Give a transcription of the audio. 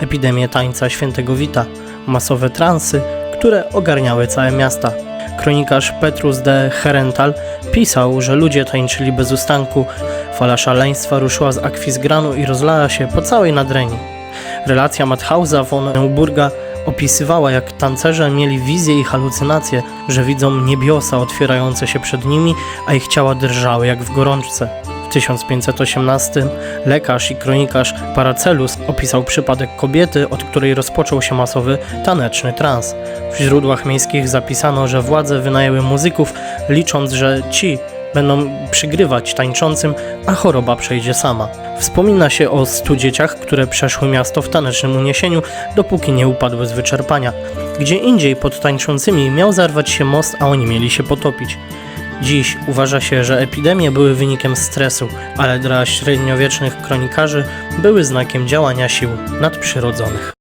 epidemię tańca świętego Wita, masowe transy, które ogarniały całe miasta. Kronikarz Petrus de Herental pisał, że ludzie tańczyli bez ustanku, fala szaleństwa ruszyła z akwizgranu i rozlała się po całej Nadrenii. Relacja Mathausa von Neuburga opisywała, jak tancerze mieli wizje i halucynacje, że widzą niebiosa otwierające się przed nimi, a ich ciała drżały jak w gorączce. W 1518 lekarz i kronikarz Paracelsus opisał przypadek kobiety, od której rozpoczął się masowy taneczny trans. W źródłach miejskich zapisano, że władze wynajęły muzyków, licząc, że ci będą przygrywać tańczącym, a choroba przejdzie sama. Wspomina się o stu dzieciach, które przeszły miasto w tanecznym uniesieniu, dopóki nie upadły z wyczerpania. Gdzie indziej pod tańczącymi miał zarwać się most, a oni mieli się potopić. Dziś uważa się, że epidemie były wynikiem stresu, ale dla średniowiecznych kronikarzy były znakiem działania sił nadprzyrodzonych.